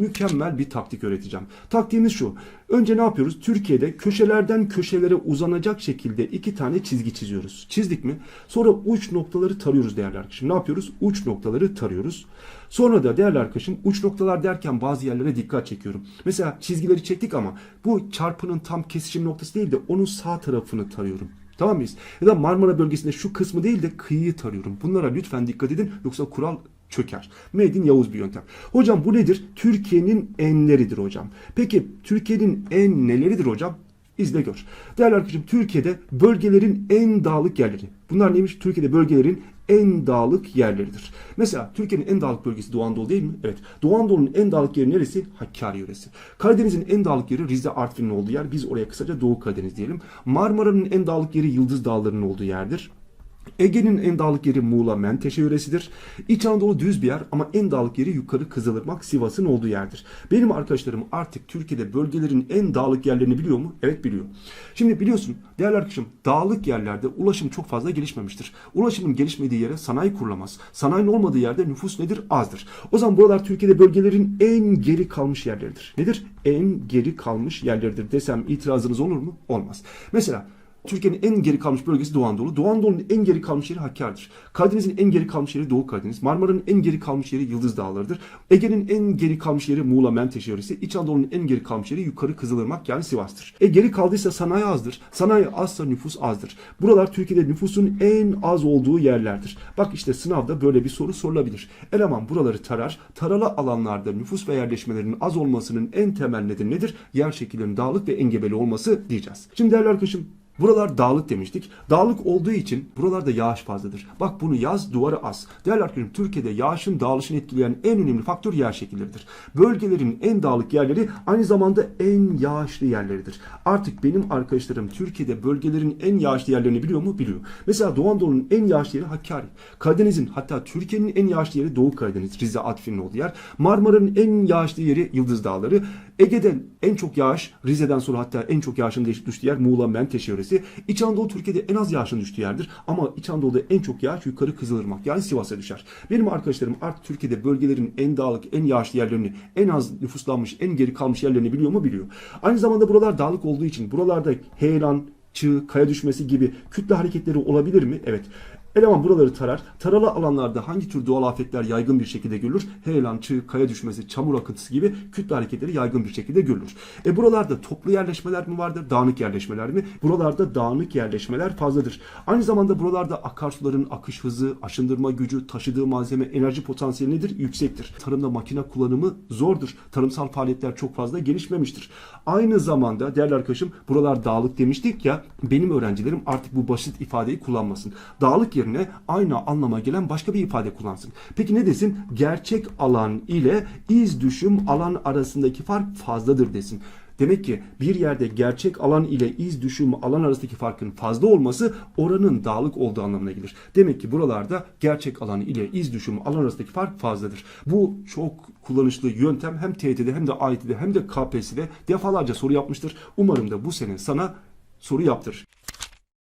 mükemmel bir taktik öğreteceğim. Taktiğimiz şu. Önce ne yapıyoruz? Türkiye'de köşelerden köşelere uzanacak şekilde iki tane çizgi çiziyoruz. Çizdik mi? Sonra uç noktaları tarıyoruz değerli arkadaşım. Ne yapıyoruz? Uç noktaları tarıyoruz. Sonra da değerli arkadaşım uç noktalar derken bazı yerlere dikkat çekiyorum. Mesela çizgileri çektik ama bu çarpının tam kesişim noktası değil de onun sağ tarafını tarıyorum. Tamam mıyız? Ya da Marmara bölgesinde şu kısmı değil de kıyıyı tarıyorum. Bunlara lütfen dikkat edin yoksa kural çöker. Made in Yavuz bir yöntem. Hocam bu nedir? Türkiye'nin enleridir hocam. Peki Türkiye'nin en neleridir hocam? İzle gör. Değerli arkadaşım Türkiye'de bölgelerin en dağlık yerleri. Bunlar neymiş? Türkiye'de bölgelerin en dağlık yerleridir. Mesela Türkiye'nin en dağlık bölgesi Doğu Anadolu değil mi? Evet. Doğu Anadolu'nun en dağlık yeri neresi? Hakkari yöresi. Karadeniz'in en dağlık yeri Rize Artvin'in olduğu yer. Biz oraya kısaca Doğu Karadeniz diyelim. Marmara'nın en dağlık yeri Yıldız Dağları'nın olduğu yerdir. Ege'nin en dağlık yeri Muğla Menteşe yöresidir. İç Anadolu düz bir yer ama en dağlık yeri yukarı Kızılırmak Sivas'ın olduğu yerdir. Benim arkadaşlarım artık Türkiye'de bölgelerin en dağlık yerlerini biliyor mu? Evet biliyor. Şimdi biliyorsun değerli arkadaşım dağlık yerlerde ulaşım çok fazla gelişmemiştir. Ulaşımın gelişmediği yere sanayi kurulamaz. Sanayinin olmadığı yerde nüfus nedir? Azdır. O zaman buralar Türkiye'de bölgelerin en geri kalmış yerleridir. Nedir? En geri kalmış yerleridir desem itirazınız olur mu? Olmaz. Mesela Türkiye'nin en geri kalmış bölgesi Doğu Anadolu. Doğu Anadolu'nun en geri kalmış yeri Hakkari'dir. Karadeniz'in en geri kalmış yeri Doğu Karadeniz. Marmara'nın en geri kalmış yeri Yıldız Dağları'dır. Ege'nin en geri kalmış yeri Muğla Menteşe yöresi. İç Anadolu'nun en geri kalmış yeri yukarı Kızılırmak yani Sivas'tır. E geri kaldıysa sanayi azdır. Sanayi azsa nüfus azdır. Buralar Türkiye'de nüfusun en az olduğu yerlerdir. Bak işte sınavda böyle bir soru sorulabilir. Eleman buraları tarar. Taralı alanlarda nüfus ve yerleşmelerin az olmasının en temel nedeni nedir? Yer şekillerinin dağlık ve engebeli olması diyeceğiz. Şimdi değerli arkadaşım Buralar dağlık demiştik. Dağlık olduğu için buralarda yağış fazladır. Bak bunu yaz duvarı az. Değerli arkadaşlarım Türkiye'de yağışın dağılışını etkileyen en önemli faktör yer şekilleridir. Bölgelerin en dağlık yerleri aynı zamanda en yağışlı yerleridir. Artık benim arkadaşlarım Türkiye'de bölgelerin en yağışlı yerlerini biliyor mu? Biliyor. Mesela Doğu Anadolu'nun en yağışlı yeri Hakkari. Karadeniz'in hatta Türkiye'nin en yağışlı yeri Doğu Karadeniz. Rize Artvin'in olduğu yer. Marmara'nın en yağışlı yeri Yıldız Dağları. Ege'den en çok yağış Rize'den sonra hatta en çok yağışın düştüğü yer Muğla Menteşe yöresi. İç Anadolu Türkiye'de en az yağışın düştüğü yerdir. Ama İç Anadolu'da en çok yağış yukarı Kızılırmak yani Sivas'a düşer. Benim arkadaşlarım artık Türkiye'de bölgelerin en dağlık, en yağışlı yerlerini, en az nüfuslanmış, en geri kalmış yerlerini biliyor mu? Biliyor. Aynı zamanda buralar dağlık olduğu için buralarda heyelan, çığ, kaya düşmesi gibi kütle hareketleri olabilir mi? Evet. Eleman buraları tarar. Taralı alanlarda hangi tür doğal afetler yaygın bir şekilde görülür? Heyelan, çığ, kaya düşmesi, çamur akıntısı gibi kütle hareketleri yaygın bir şekilde görülür. E buralarda toplu yerleşmeler mi vardır? Dağınık yerleşmeler mi? Buralarda dağınık yerleşmeler fazladır. Aynı zamanda buralarda akarsuların akış hızı, aşındırma gücü, taşıdığı malzeme, enerji potansiyeli nedir? Yüksektir. Tarımda makine kullanımı zordur. Tarımsal faaliyetler çok fazla gelişmemiştir. Aynı zamanda değerli arkadaşım buralar dağlık demiştik ya benim öğrencilerim artık bu basit ifadeyi kullanmasın. Dağlık yerine aynı anlama gelen başka bir ifade kullansın. Peki ne desin? Gerçek alan ile iz düşüm alan arasındaki fark fazladır desin. Demek ki bir yerde gerçek alan ile iz düşüm alan arasındaki farkın fazla olması oranın dağlık olduğu anlamına gelir. Demek ki buralarda gerçek alan ile iz düşüm alan arasındaki fark fazladır. Bu çok kullanışlı yöntem hem TYT'de hem de AYT'de hem de KPSS'de defalarca soru yapmıştır. Umarım da bu sene sana soru yaptırır.